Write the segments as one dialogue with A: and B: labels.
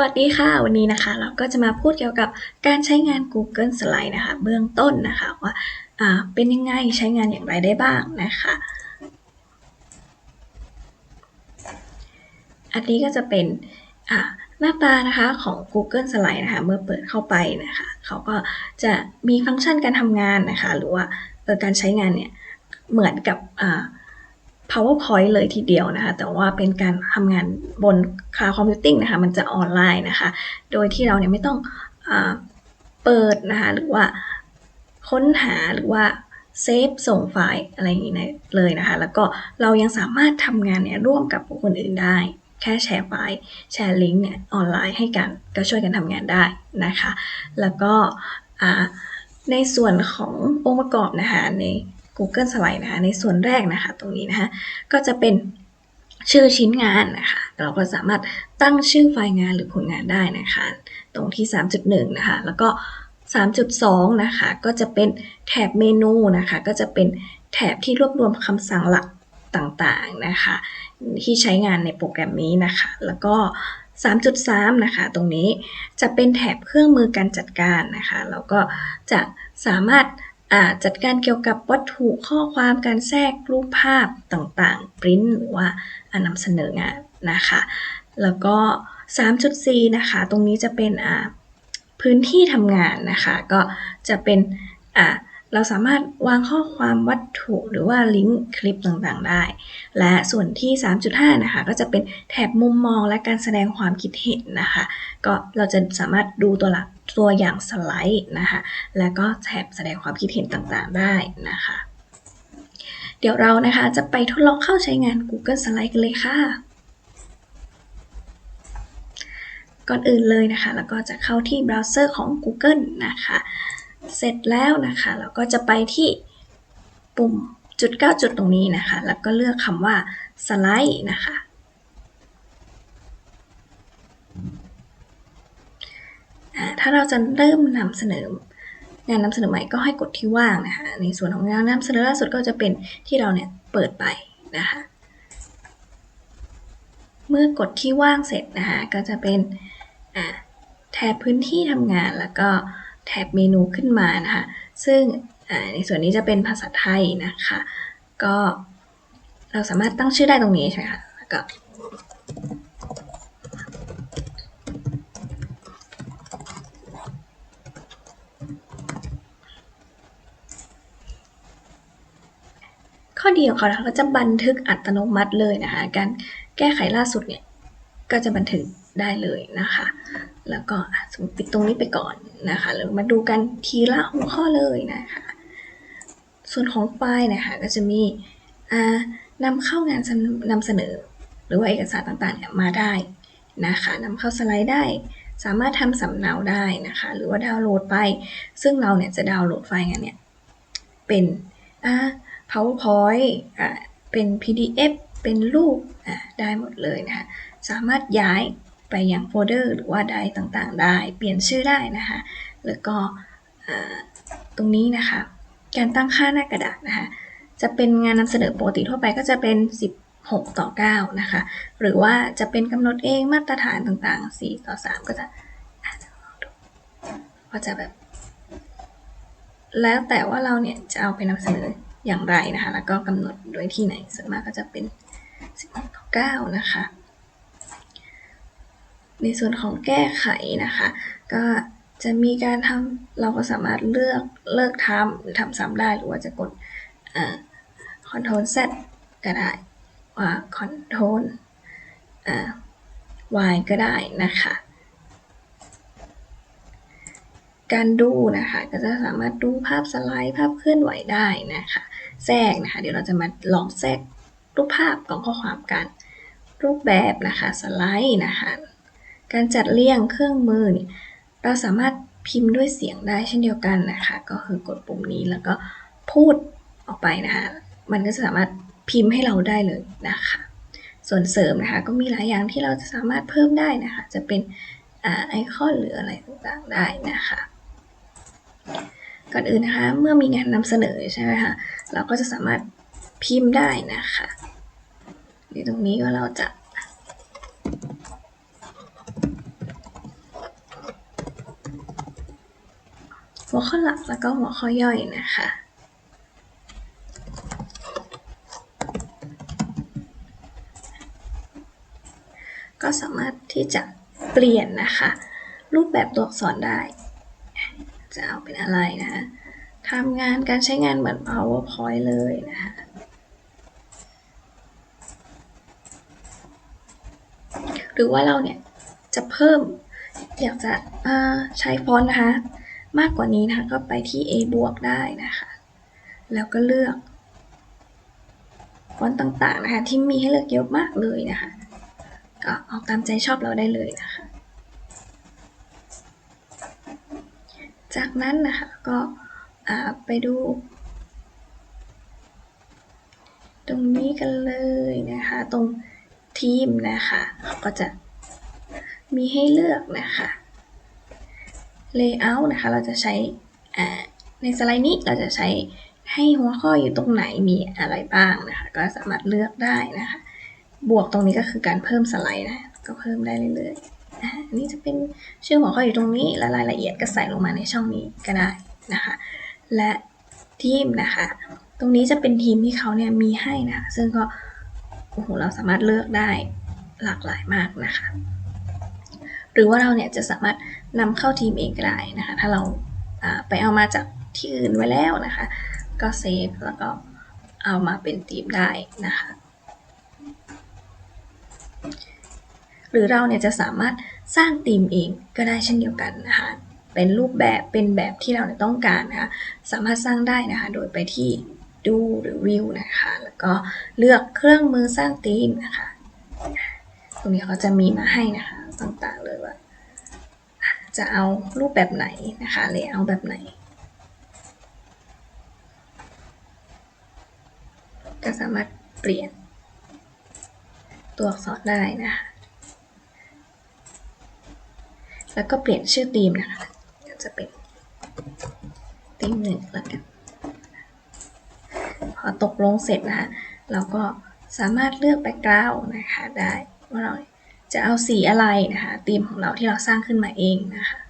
A: วัสดีค่ะ วันนี้นะคะ เราก็จะมาพูดเกี่ยวกับการใช้งาน Google Slide นะคะ เบื้องต้นนะคะว่าเป็นยังไงใช้งานอย่างไรได้บ้างนะคะ อันนี้ก็จะเป็นหน้าตานะคะของ Google Slide นะคะ เมื่อเปิดเข้าไปนะคะ เขาก็จะมีฟังก์ชันการทำงานนะคะ หรือว่าการใช้งานเนี่ยเหมือนกับ PowerPoint เลยทีเดียวนะคะ แต่ว่าเป็นการทำงานบน Cloud Computing นะคะ มันจะออนไลน์นะคะ โดยที่เราเนี่ยไม่ต้องอเปิดนะคะ หรือว่าค้นหาหรือว่าเซฟส่งไฟล์อะไรอย่างนี้เลยนะคะ แล้วก็เรายังสามารถทำงานเนี่ยร่วมกับคคลอื่นได้ แค่แชร์ไฟล์แชร์ลิงก์เนี่ยออนไลน์ให้กันก็ช่วยกันทำงานได้นะคะ แล้วก็ในส่วนขององค์ประกอบนะคะใน Google Slide นะคะในส่วนแรกนะคะตรงนี้นะคะก็จะเป็นชื่อชิ้นงานนะคะเราก็สามารถตั้งชื่อไฟล์งานหรือผลงานได้นะคะ ตรงที่ 3.1 นะคะ แล้วก็ 3.2 นะคะ ก็จะเป็นแถบเมนูนะคะ ก็จะเป็นแถบที่รวบรวมคำสั่งหลักต่างๆนะคะ ที่ใช้งานในโปรแกรมนี้นะคะ แล้วก็ 3.3 นะคะ ตรงนี้จะเป็นแถบเครื่องมือการจัดการนะคะแล้วก็จะสามารถ จัดการเกี่ยวกับวัตถุข้อความการแทรกรูปภาพต่างๆปริ้นหรือว่านำเสนองานนะคะ แล้วก็ 3.4 นะคะ ตรงนี้จะเป็นพื้นที่ทำงานนะคะ ก็จะเป็นเราสามารถวางข้อความวัตถุหรือว่าลิงก์คลิปต่างๆได้ และส่วนที่ 3.5 นะคะ ก็จะเป็นแถบมุมมองและการแสดงความคิดเห็นนะคะ ก็เราจะสามารถดูตัวหลัก ตัวอย่างสไลด์นะคะแล้วก็แถบแสดงความคิดเห็นต่างๆได้นะคะ เดี๋ยวเรานะคะจะไปทดลองเข้าใช้งาน Google Slide กันเลยค่ะ ก่อนอื่นเลยนะคะแล้วก็จะเข้าที่เบราว์เซอร์ของ Google นะคะ เสร็จแล้วนะคะเราก็จะไปที่ปุ่มจุด9จุดตรงนี้นะคะ แล้วก็เลือกคำว่าสไลด์นะคะ ถ้าเราจะเริ่มนำเสนองานนำเสนอใหม่ก็ให้กดที่ว่างนะคะในส่วนของงานนำเสนอล่าสุดก็จะเป็นที่เราเนี่ยเปิดไปนะคะเมื่อกดที่ว่างเสร็จนะคะก็จะเป็นแถบพื้นที่ทำงานแล้วก็แถบเมนูขึ้นมานะคะซึ่งในส่วนนี้จะเป็นภาษาไทยนะคะ ก็เราสามารถตั้งชื่อได้ตรงนี้ใช่ไหมคะแล้วก็ ข้อดีของเขานะคะก็จะบันทึกอัตโนมัติเลยนะคะ การแก้ไขล่าสุดเนี่ยก็จะบันทึกได้เลยนะคะ แล้วก็สมมติปิดตรงนี้ไปก่อนนะคะแล้วมาดูกันทีละหัวข้อเลยนะคะ ส่วนของไฟล์นะคะก็จะมีอ่านำเข้างานนำเสนอ หรือว่าเอกสารต่างๆเนี่ยมาได้นะคะนำเข้าสไลด์ได้สามารถทำสำเนาได้นะคะ หรือว่าดาวน์โหลดไป ซึ่งเราเนี่ยจะดาวน์โหลดไฟล์งานเนี่ยเป็นอ่า PowerPoint อ่าเป็น PDF เป็นรูปอ่าได้หมดเลยนะคะสามารถย้ายไปยังโฟลเดอร์หรือว่าไดร์ต่างๆ ได้ เปลี่ยนชื่อได้นะคะ แล้วก็ตรงนี้นะคะ การตั้งค่าหน้ากระดาษนะคะ จะเป็นงานนำเสนอปกติทั่วไปก็จะเป็น 16 ต่อ 9 นะคะ หรือว่าจะเป็นกำหนดเองมาตรฐานต่างๆ 4 ต่อ 3 ก็จะก็จะแบบ แล้วแต่ว่าเราเนี่ยจะเอาไปนำเสนอ อย่างไรนะคะ แล้วก็กำหนดโดยที่ไหนส่วนมากก็จะเป็น 16ต่อ9นะคะ ในส่วนของแก้ไขนะคะ ก็จะมีการทำเราก็สามารถเลือกเลิกทำหรือทำซ้ำได้หรือว่าจะกดอ่า Ctrl Z ก็ได้ว่า Ctrl อ่า Y ก็ได้นะคะ การดูนะคะ ก็จะสามารถดูภาพสไลด์ภาพเคลื่อนไหวได้นะคะ แทรกนะคะ เดี๋ยวเราจะมาลองแทรกรูปภาพของข้อความกัน รูปแบบนะคะสไลด์นะคะการจัดเรียงเครื่องมือเนี่ยเราสามารถพิมพ์ด้วยเสียงได้เช่นเดียวกันนะคะ ก็คือกดปุ่มนี้แล้วก็พูดออกไปนะคะ มันก็จะสามารถพิมพ์ให้เราได้เลยนะคะ ส่วนเสริมนะคะก็มีหลายอย่างที่เราจะสามารถเพิ่มได้นะคะ จะเป็นอไอคอนหรืออะไรต่างๆได้นะคะ ก่อนอื่นนะคะ เมื่อมีงานนำเสนอใช่ไหมคะเราก็จะสามารถพิมพ์ได้นะคะในตรงนี้ก็เราจะหัวข้อหลักแล้วก็หัวข้อย่อยนะคะก็สามารถที่จะเปลี่ยนนะคะ รูปแบบตัวอักษรได้ จะเอาเป็นอะไรนะคะทำงานการใช้งานเหมือน PowerPoint เลยนะคะหรือว่าเราเนี่ยจะเพิ่มอยากจะใช้ฟอนต์นะคะ มากกว่านี้นะคะก็ไปที่ A บวกได้นะคะ แล้วก็เลือกฟอนต์ต่างๆนะคะที่มีให้เลือกเยอะมากเลยนะคะ ก็เอาตามใจชอบเราได้เลยนะคะ จากนั้นนะคะก็ไปดู ตรงนี้กันเลยนะคะ ตรงทีมนะคะก็จะมีให้เลือกนะคะ layout นะคะเราจะใช้ในสไลด์นี้เราจะใช้ให้หัวข้ออยู่ตรงไหนมีอะไรบ้างนะคะ ก็สามารถเลือกได้นะคะ บวกตรงนี้ก็คือการเพิ่มสไลด์นะ ก็เพิ่มได้เรื่อยๆ อันนี้จะเป็นชื่อหัวข้ออยู่ตรงนี้และรายละเอียดก็ใส่ลงมาในช่องนี้ก็ได้นะคะ และทีมนะคะ ตรงนี้จะเป็นทีมที่เขาเนี่ยมีให้นะคะซึ่งก็โอ้โหเราสามารถเลือกได้หลากหลายมากนะคะ หรือว่าเราเนี่ยจะสามารถนำเข้าทีมเองก็ได้นะคะ ถ้าเราไปเอามาจากที่อื่นไว้แล้วนะคะ ก็เซฟแล้วก็เอามาเป็นทีมได้นะคะ หรือเราเนี่ยจะสามารถ สร้างทีมเองก็ได้เช่นเดียวกันนะคะเป็นรูปแบบเป็นแบบที่เราต้องการนะคะสามารถสร้างได้นะคะโดยไปที่ดูหรือวิวนะคะแล้วก็เลือกเครื่องมือสร้างธีมนะคะตรงนี้เขาจะมีมาให้นะคะต่างๆเลยว่าจะเอารูปแบบไหนนะคะเลยเอาแบบไหน ก็สามารถเปลี่ยนตัวอักษรได้นะคะ แล้วก็เปลี่ยนชื่อธีมนะคะจะเป็นธีมหนึ่งแล้วกันพอตกลงเสร็จนะคะเราก็สามารถเลือกแบ็กกราวน์นะคะได้ว่าเราจะเอาสีอะไรนะคะธีมของเราที่เราสร้างขึ้นมาเองนะคะ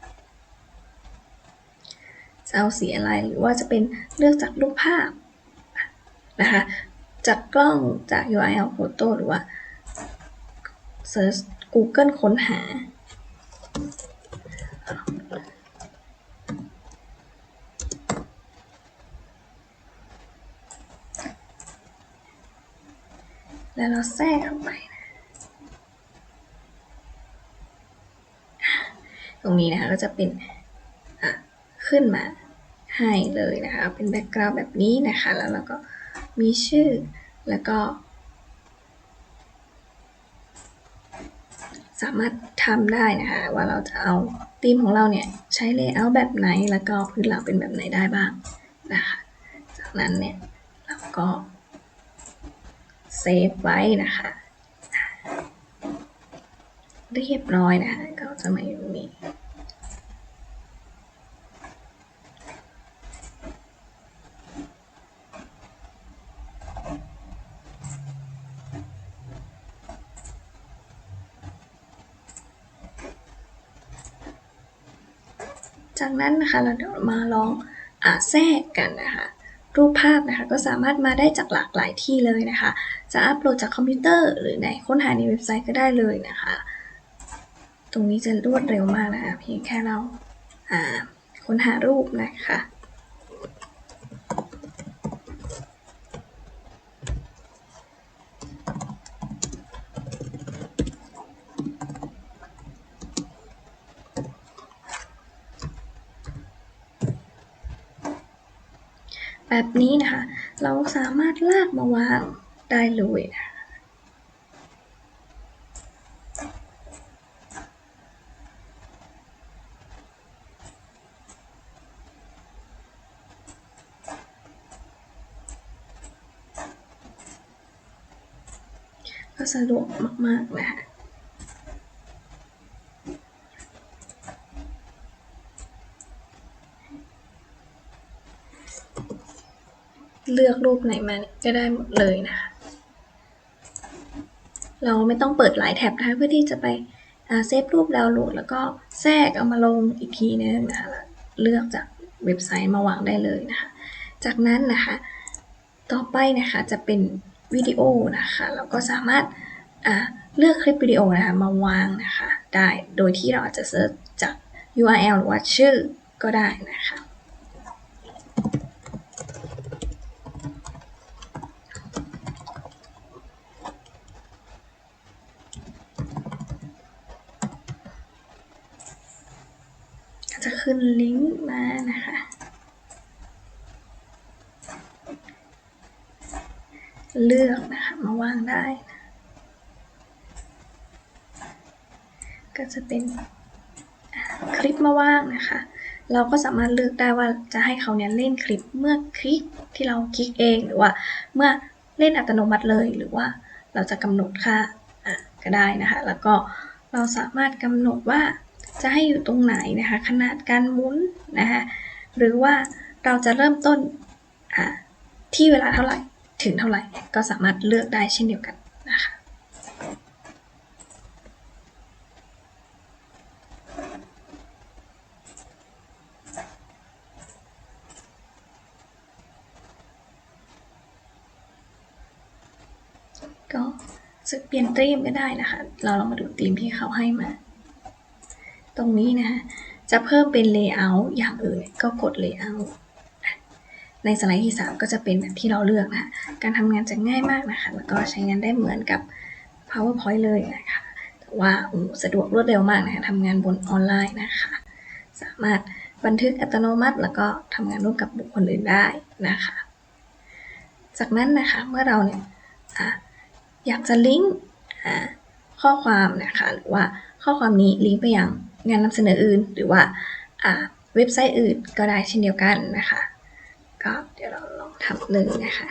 A: จะเอาสีอะไรหรือว่าจะเป็นเลือกจากรูปภาพนะคะจากกล้องจาก URL Photo หรือว่า Search Google ค้นหา แล้วเราแทรกเข้าไปนะตรงนี้นะคะก็จะเป็นขึ้นมาให้เลยนะคะ เป็นแบ็กกราวด์แบบนี้นะคะ แล้วเราก็มีชื่อแล้วก็ สามารถทำได้นะคะ ว่าเราจะเอาธีมของเราเนี่ย ใช้เลเยอร์แบบไหนแล้วก็พื้นหลังเป็นแบบไหนได้บ้างนะคะ จากนั้นเนี่ย เราก็ ซฟไว้นะคะ เรียบร้อยนะคะก็จะมาอยู่นี้จากนั้นนะคะเราเดี๋ยวมาลองอแทรกกันนะคะ รูปภาพนะคะ ก็สามารถมาได้จากหลากหลายที่เลยนะคะ จะอัปโหลดจากคอมพิวเตอร์หรือในค้นหาในเว็บไซต์ก็ได้เลยนะคะ ตรงนี้จะรวดเร็วมากนะคะ เพียงแค่เราค้นหารูปนะคะ แบบนี้นะคะ เราสามารถลากมาวางได้เลยนะคะก็สะดวกมากๆนะคะ เลือกรูปไหนมาก็ได้หมดเลยนะคะเราไม่ต้องเปิดหลายแท็บนะคะเพื่อที่จะไปเซฟรูปดาวน์โหลด แล้วก็แทรกเอามาลงอีกทีนึงนะคะเลือกจากเว็บไซต์มาวางได้เลยนะคะจากนั้นนะคะ ต่อไปนะคะจะเป็นวิดีโอนะคะเราก็สามารถเลือกคลิปวิดีโอนะคะมาวางนะคะได้โดยที่เราอาจจะเซิร์ชจาก URL หรือว่าชื่อก็ได้นะคะ ขึ้นลิงก์มานะคะ เลือกนะคะมาวางได้นะก็จะเป็นคลิปมาว่างนะคะ เราก็สามารถเลือกได้ว่าจะให้เขาเนี่ยเล่นคลิปเมื่อคลิกที่เราคลิกเองหรือว่าเมื่อเล่นอัตโนมัติเลยหรือว่าเราจะกำหนดค่าก็ได้นะคะ แล้วก็เราสามารถกำหนดว่า จะให้อยู่ตรงไหนนะคะ ขนาดการหมุนนะคะหรือว่าเราจะเริ่มต้นที่เวลาเท่าไหร่ถึงเท่าไหร่ก็สามารถเลือกได้เช่นเดียวกันนะคะก็จะเปลี่ยนธีมก็ได้นะคะ เราลองมาดูธีมที่เขาให้มา ตรงนี้นะคะจะเพิ่มเป็น layout อย่างอื่นก็กด layout ในสไลด์ที่ 3 ก็จะเป็นแบบที่เราเลือกนะคะการทำงานจะง่ายมากนะคะ แล้วก็ใช้งานได้เหมือนกับ PowerPoint เลยนะคะ แต่ว่าสะดวกรวดเร็วมากนะคะทำงานบนออนไลน์นะคะ สามารถบันทึกอัตโนมัติ แล้วก็ทำงานร่วมกับบุคคลอื่นได้นะคะ จากนั้นนะคะเมื่อเราเนี่ยอยากจะลิงก์ข้อความนะคะ หรือว่าข้อความนี้ลิงก์ไปยัง งานนำเสนออื่น หรือว่าเว็บไซต์อื่นก็ได้เช่นเดียวกันนะคะ ก็เดี๋ยวเราลองทำเลยนะคะ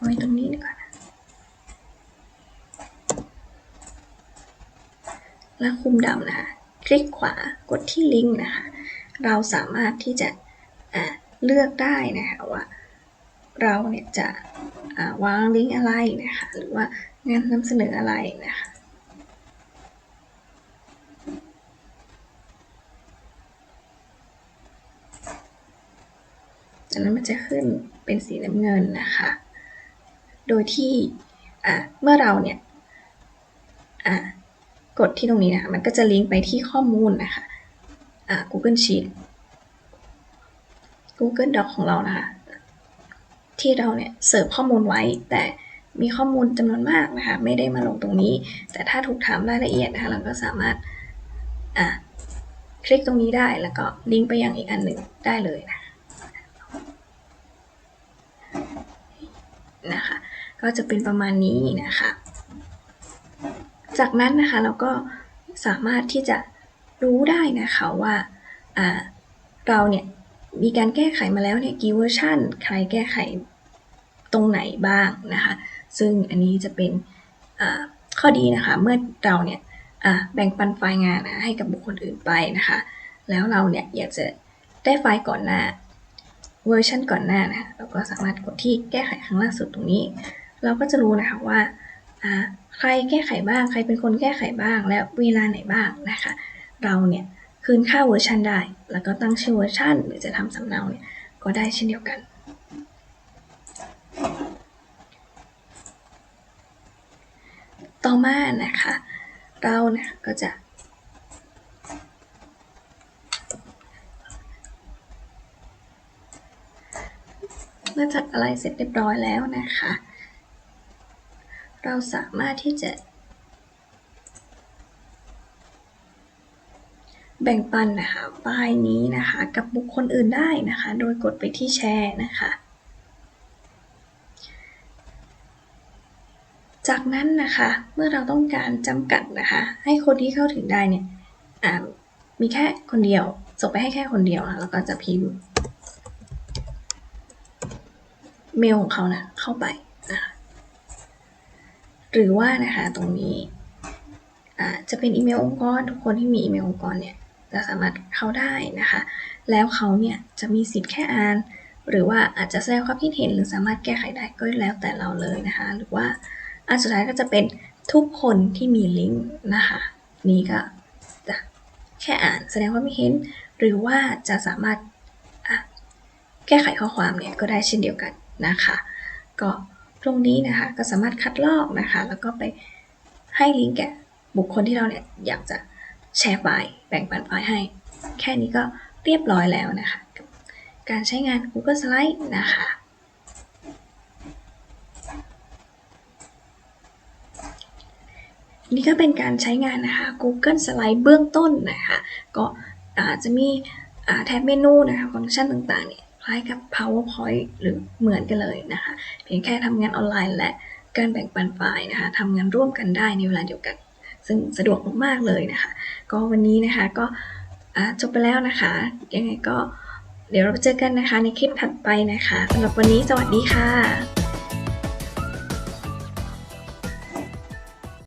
A: ไว้ตรงนี้ดีกว่านะแล้วคุมดำนะคะ คลิกขวากดที่ลิงก์นะคะ เราสามารถที่จะเลือกได้นะคะว่าเราเนี่ยจะวางลิงก์อะไรนะคะหรือว่างานนำเสนออะไรนะคะจากนั้นมันจะขึ้นเป็นสีน้ำเงินนะคะ โดยที่เมื่อเราเนี่ยกดที่ตรงนี้นะมันก็จะลิงก์ไปที่ข้อมูลนะคะ Google Sheet Google Doc ของเรานะคะ ที่เราเนี่ยเสิร์ฟข้อมูลไว้ แต่มีข้อมูลจำนวนมากนะคะ ไม่ได้มาลงตรงนี้ แต่ถ้าถูกถามรายละเอียดนะคะ เราก็สามารถคลิกตรงนี้ได้แล้วก็ลิงก์ไปยังอีกอันหนึ่งได้เลยนะนะคะ ก็จะเป็นประมาณนี้นะคะ จากนั้นนะคะเราก็สามารถที่จะ รู้ได้นะคะว่าเราเนี่ยมีการแก้ไขมาแล้วเนี่ยกี่เวอร์ชันใครแก้ไขตรงไหนบ้างนะคะซึ่งอันนี้จะเป็นข้อดีนะคะเมื่อเราเนี่ยแบ่งปันไฟล์งานนะให้กับบุคคลอื่นไปนะคะแล้วเราเนี่ยอยากจะได้ไฟล์ก่อนหน้าเวอร์ชันก่อนหน้านะเราก็สามารถกดที่แก้ไขครั้งล่าสุดตรงนี้ เราก็จะรู้นะคะว่าใครแก้ไขบ้างใครเป็นคนแก้ไขบ้างและเวลาไหนบ้างนะคะ เราเนี่ยคืนค่าเวอร์ชันได้ แล้วก็ตั้งชื่อเวอร์ชันหรือจะทำสำเนาเนี่ยก็ได้เช่นเดียวกัน ต่อมานะคะ เราเนี่ยก็จะเมื่อจัดอะไรเสร็จเรียบร้อยแล้วนะคะ เราสามารถที่จะ บ่งปันนะคะไฟล์นี้นะคะ กับบุคคลอื่นได้นะคะ โดยกดไปที่แชร์นะคะ จากนั้นนะคะเมื่อเราต้องการจำกัดนะคะ ให้คนที่เข้าถึงได้เนี่ยมีแค่คนเดียวส่งไปให้แค่คนเดียวนะแล้วก็จะพิมพ์เมลของเขานะเข้าไปนะคะหรือว่านะคะตรงนี้จะเป็นอีเมลองค์กร ทุกคนที่มีอีเมลองค์กรเนี่ย จะสามารถเข้าได้นะคะ แล้วเขาเนี่ยจะมีสิทธิ์แค่อ่าน หรือว่าอาจจะแสดงความคิดเห็นหรือสามารถแก้ไขได้ก็แล้วแต่เราเลยนะคะ หรือว่าอันสุดท้ายก็จะเป็นทุกคนที่มีลิงก์นะคะ นี่ก็จะแค่อ่านแสดงความคิดเห็น หรือว่าจะสามารถแก้ไขข้อความเนี่ยก็ได้เช่นเดียวกันนะคะ ก็ตรงนี้นะคะก็สามารถคัดลอกนะคะ แล้วก็ไปให้ลิงก์แก่บุคคลที่เราเนี่ยอยากจะ แชร์ไฟล์แบ่งปันไฟล์ให้ แค่นี้ก็เรียบร้อยแล้วนะคะ การใช้งาน Google Slide นะคะนี่ก็เป็นการใช้งานนะคะ Google Slide เบื้องต้นนะคะ ก็อาจจะมีแท็บเมนูนะคะ ฟังก์ชันต่างๆเนี่ยคล้ายกับ PowerPoint หรือเหมือนกันเลยนะคะ เพียงแค่ทำงานออนไลน์และการแบ่งปันไฟล์นะคะทำงานร่วมกันได้ในเวลาเดียวกัน ซึ่งสะดวกมากๆเลยนะคะ ก็วันนี้นะคะก็จบไปแล้วนะคะ ยังไงก็เดี๋ยวเราไปเจอกันนะคะในคลิปถัดไปนะคะสำหรับวันนี้สวัสดีค่ะ